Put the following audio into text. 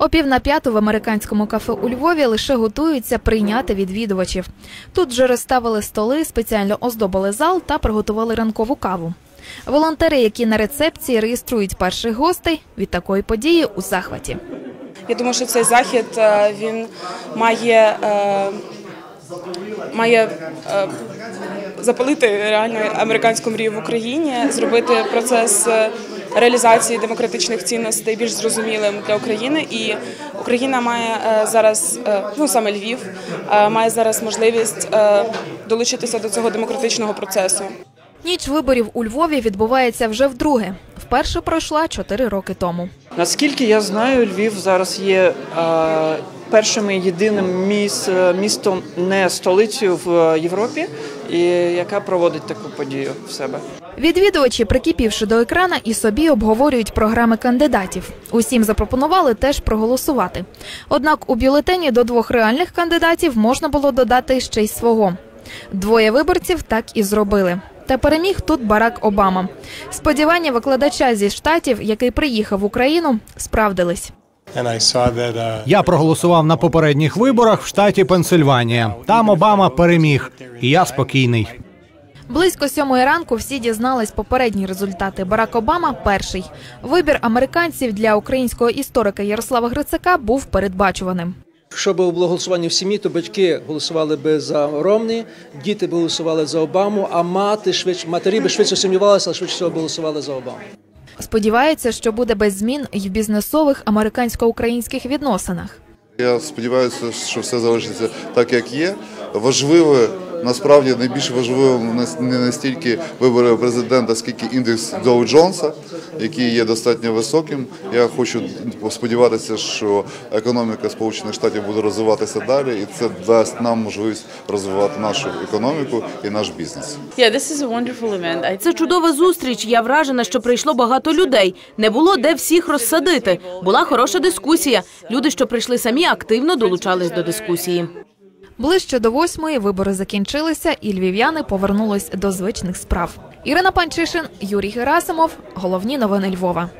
О пів на п'яту в американському кафе у Львові лише готуються прийняти відвідувачів. Тут вже розставили столи, спеціально оздобили зал та приготували ранкову каву. Волонтери, які на рецепції реєструють перших гостей, від такої події у захваті. Я думаю, що цей захід е, він має, е, має е, запалити реально американську мрію в Україні, зробити процес реалізації демократичних цінностей більш зрозумілим для України. І Україна має е, зараз, е, ну саме Львів, е, має зараз можливість долучитися до цього демократичного процесу. Ніч виборів у Львові відбувається вже вдруге. Вперше пройшла чотири роки тому. Наскільки я знаю, Львів зараз є е, першим і єдиним е, містом не столицею в е, Європі, яка проводить таку подію в себе. Відвідувачі, прикипівши до екрана, і собі обговорюють програми кандидатів. Усім запропонували теж проголосувати. Однак у бюлетені до двох реальних кандидатів можна було додати ще й свого. Двоє виборців так і зробили. Та переміг тут Барак Обама. Сподівання викладача зі штатів, який приїхав в Україну, справдились. uh, Я проголосував на попередніх виборах в штаті Пенсильванія. Там Обама переміг, і я спокійний. Близько сьомої ранку всі дізнались попередні результати. Барак Обама перший. Вибір американців для українського історика Ярослава Грицака був передбачуваним. Якщо б було голосування в сім'ї, то батьки голосували би за Ромні, діти б голосували за Обаму, а мати швидше матері би швидше сумнівалися, але швидше всього голосували за Обаму. Сподівається, що буде без змін й в бізнесових американсько-українських відносинах. Я сподіваюся, що все залишиться так, як є. Важливе, насправді найбільш важливим не настільки вибори президента, скільки індекс Доу Джонса, який є достатньо високим. Я хочу сподіватися, що економіка Сполучених Штатів буде розвиватися далі, і це дасть нам можливість розвивати нашу економіку і наш бізнес. Це чудова зустріч. Я вражена, що прийшло багато людей. Не було де всіх розсадити. Була хороша дискусія. Люди, що прийшли самі, активно долучались до дискусії. Ближче до восьмої вибори закінчилися, і львів'яни повернулись до звичних справ. Ірина Панчишин, Юрій Герасимов. Головні новини Львова.